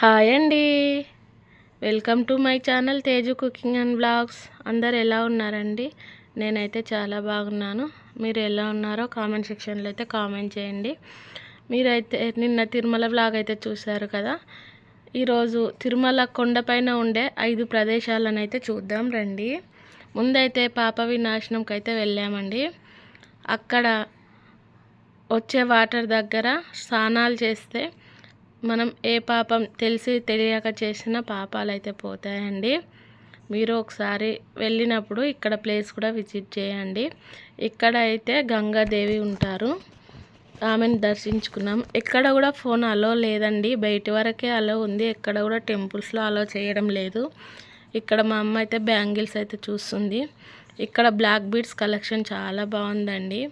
Hi అండి. Welcome to my channel Teju cooking and blogs. అందరు ఎలా ఉన్నారండి? నేనైతే చాలా బాగున్నాను. మీరు ఎలా ఉన్నారో కామెంట్ సెక్షన్లో అయితే కామెంట్ చేయండి. మీరైతే నిన్న తిరుమల బ్లాగ్ అయితే చూశారు కదా? ఈరోజు తిరుమల కొండపైన ఉండే ఐదు ప్రదేశాలను అయితే చూద్దాం రండి. ముందైతే పాప వినాశనంకి అయితే వెళ్ళామండి. అక్కడ వచ్చే వాటర్ దగ్గర స్నానాలు చేస్తే మనం ఏ పాపం తెలిసి తెలియక చేసిన పాపాలు అయితే పోతాయండి. మీరు ఒకసారి వెళ్ళినప్పుడు ఇక్కడ ప్లేస్ కూడా విజిట్ చేయండి. ఇక్కడ అయితే గంగాదేవి ఉంటారు. ఆమెను దర్శించుకున్నాం. ఎక్కడ కూడా ఫోన్ అలో లేదండి. బయట వరకే అలో ఉంది. ఎక్కడ కూడా టెంపుల్స్లో అలో చేయడం లేదు. ఇక్కడ మా అమ్మ అయితే బ్యాంగిల్స్ అయితే చూస్తుంది. ఇక్కడ బ్లాక్ బీడ్స్ కలెక్షన్ చాలా బాగుందండి.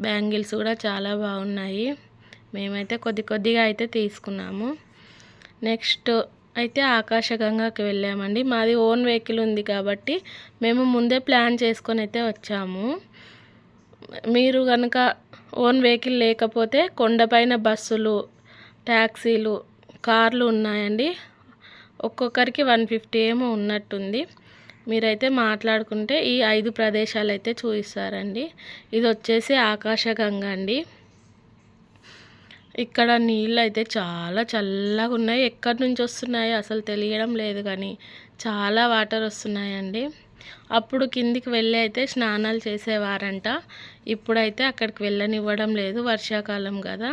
బ్యాంగిల్స్ కూడా చాలా బాగున్నాయి. మేమైతే కొద్ది కొద్దిగా అయితే తీసుకున్నాము. నెక్స్ట్ అయితే ఆకాశగంగాకి వెళ్ళామండి. మాది ఓన్ వెహికల్ ఉంది కాబట్టి మేము ముందే ప్లాన్ చేసుకొని అయితే వచ్చాము. మీరు కనుక ఓన్ వెహికల్ లేకపోతే కొండపైన బస్సులు ట్యాక్సీలు కార్లు ఉన్నాయండి. ఒక్కొక్కరికి వన్ ఫిఫ్టీ ఏమో ఉన్నట్టుంది. మీరైతే మాట్లాడుకుంటే ఈ ఐదు ప్రదేశాలు అయితే చూపిస్తారండి ఇది వచ్చేసి ఆకాశగంగా అండి. ఇక్కడ నీళ్ళు అయితే చాలా చల్లగా ఉన్నాయి ఎక్కడి నుంచి వస్తున్నాయో అసలు తెలియడం లేదు కానీ చాలా వాటర్ వస్తున్నాయండి. అప్పుడు కిందికి వెళ్ళి అయితే స్నానాలు చేసేవారంట. ఇప్పుడైతే అక్కడికి వెళ్ళనివ్వడం లేదు వర్షాకాలం కదా.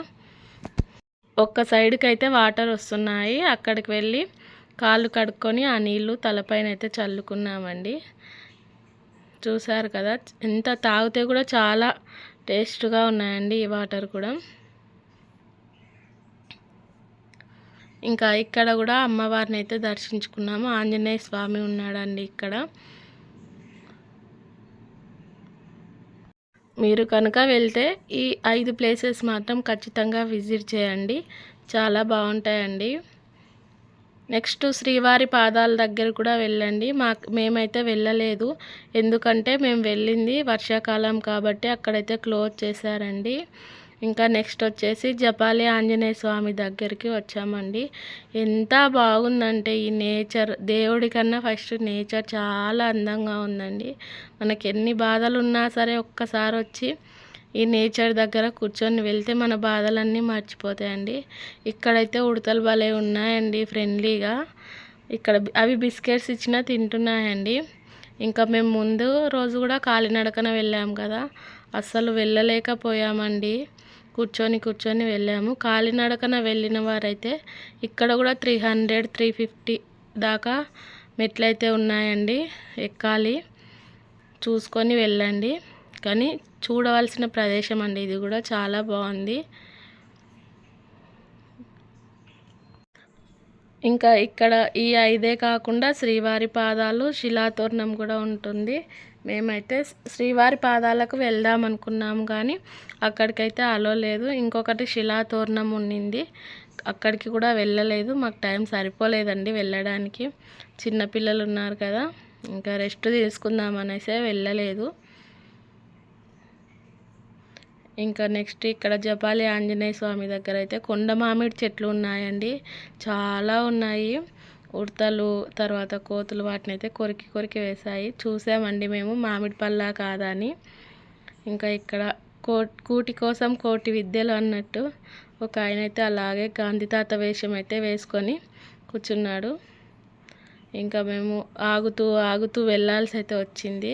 ఒక్క సైడ్కి అయితే వాటర్ వస్తున్నాయి. అక్కడికి వెళ్ళి కాళ్ళు కడుక్కొని ఆ నీళ్ళు తలపైన అయితే చల్లుకున్నామండి. చూసారు కదా ఎంత తాగితే కూడా చాలా టేస్ట్గా ఉన్నాయండి ఈ వాటర్ కూడా. ఇంకా ఇక్కడ కూడా అమ్మవారిని అయితే దర్శించుకున్నాము. ఆంజనేయ స్వామి ఉన్నాడండి ఇక్కడ. మీరు కనుక వెళ్తే ఈ ఐదు ప్లేసెస్ మాత్రం ఖచ్చితంగా విజిట్ చేయండి. చాలా బాగుంటాయండి. నెక్స్ట్ శ్రీవారి పాదాల దగ్గర కూడా వెళ్ళండి. మాకు మేమైతే వెళ్ళలేదు. ఎందుకంటే మేము వెళ్ళింది వర్షాకాలం కాబట్టి అక్కడైతే క్లోజ్ చేశారండి. ఇంకా నెక్స్ట్ వచ్చేసి జపాలి ఆంజనేయ స్వామి దగ్గరికి వచ్చామండి. ఎంత బాగుందంటే ఈ నేచర్ దేవుడి కన్నా ఫస్ట్ నేచర్ చాలా అందంగా ఉందండి. మనకి ఎన్ని బాధలు ఉన్నా సరే ఒక్కసారి వచ్చి ఈ నేచర్ దగ్గర కూర్చొని వెళ్తే మన బాధలన్నీ మర్చిపోతాయండి. ఇక్కడైతే ఉడతలు భలే ఉన్నాయండి ఫ్రెండ్లీగా. ఇక్కడ అవి బిస్కెట్స్ ఇచ్చినా తింటున్నాయండి. ఇంకా మేము ముందు రోజు కూడా కాలినడకన వెళ్ళాము కదా. అస్సలు వెళ్ళలేకపోయామండి. కూర్చొని కూర్చొని వెళ్ళాము. కాలినడకన వెళ్ళిన వారైతే ఇక్కడ కూడా త్రీ హండ్రెడ్ త్రీ ఫిఫ్టీ దాకా మెట్లయితే ఉన్నాయండి. ఎక్కాలి చూసుకొని వెళ్ళండి. కానీ చూడవలసిన ప్రదేశం అండి ఇది కూడా చాలా బాగుంది. ఇంకా ఇక్కడ ఈ ఐదే కాకుండా శ్రీవారి పాదాలు శిలాతోరణం కూడా ఉంటుంది. మేమైతే శ్రీవారి పాదాలకు వెళ్దాం అనుకున్నాము కానీ అక్కడికైతే అలో లేదు. ఇంకొకటి శిలాతోరణం ఉండింది అక్కడికి కూడా వెళ్ళలేదు. మాకు టైం సరిపోలేదండి వెళ్ళడానికి. చిన్నపిల్లలు ఉన్నారు కదా ఇంకా రెస్ట్ తీసుకుందాం అనేసి వెళ్ళలేదు. ఇంకా నెక్స్ట్ ఇక్కడ జపాలి ఆంజనేయ స్వామి దగ్గర అయితే కొండ మామిడి చెట్లు ఉన్నాయండి. చాలా ఉన్నాయి. ఉడతలు తర్వాత కోతులు వాటిని అయితే కొరికి కొరికి వేశాయి. చూసామండి మేము మామిడి పళ్ళ కాదా అని. ఇంకా ఇక్కడ కో కూటి కోసం కోటి విద్యలు అన్నట్టు ఒక ఆయన అయితే అలాగే గాంధీ తాత వేషం అయితే వేసుకొని కూర్చున్నాడు. ఇంకా మేము ఆగుతూ ఆగుతూ వెళ్ళాల్సి అయితే వచ్చింది.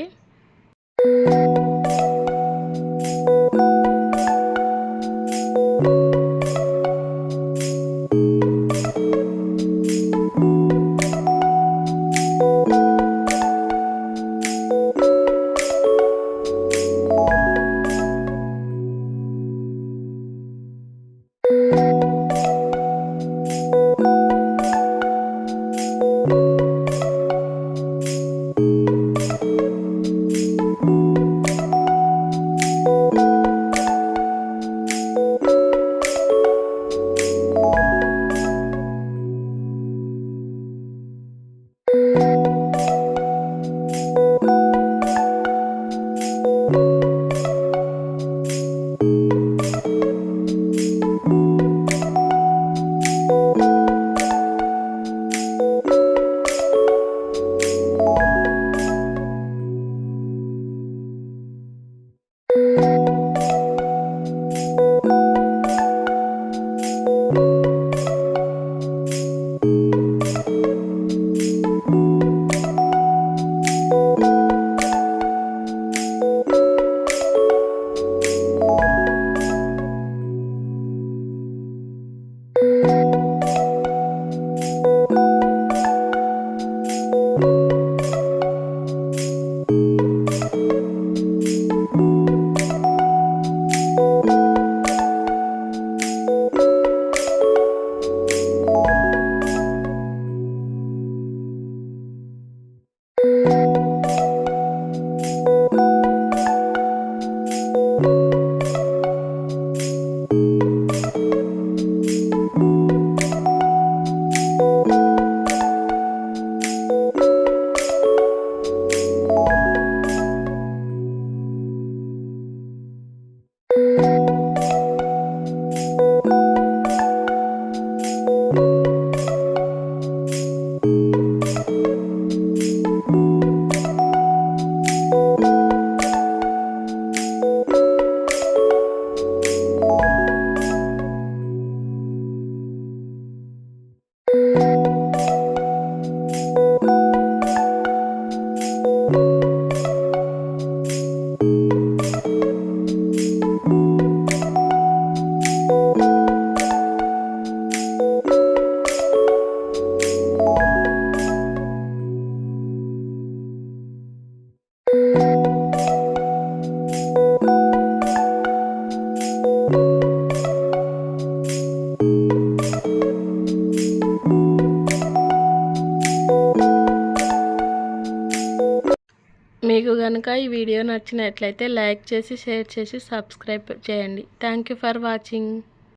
కనుక ఈ వీడియో నచ్చినట్లయితే లైక్ చేసి షేర్ చేసి సబ్స్క్రైబ్ చేయండి. Thank you for watching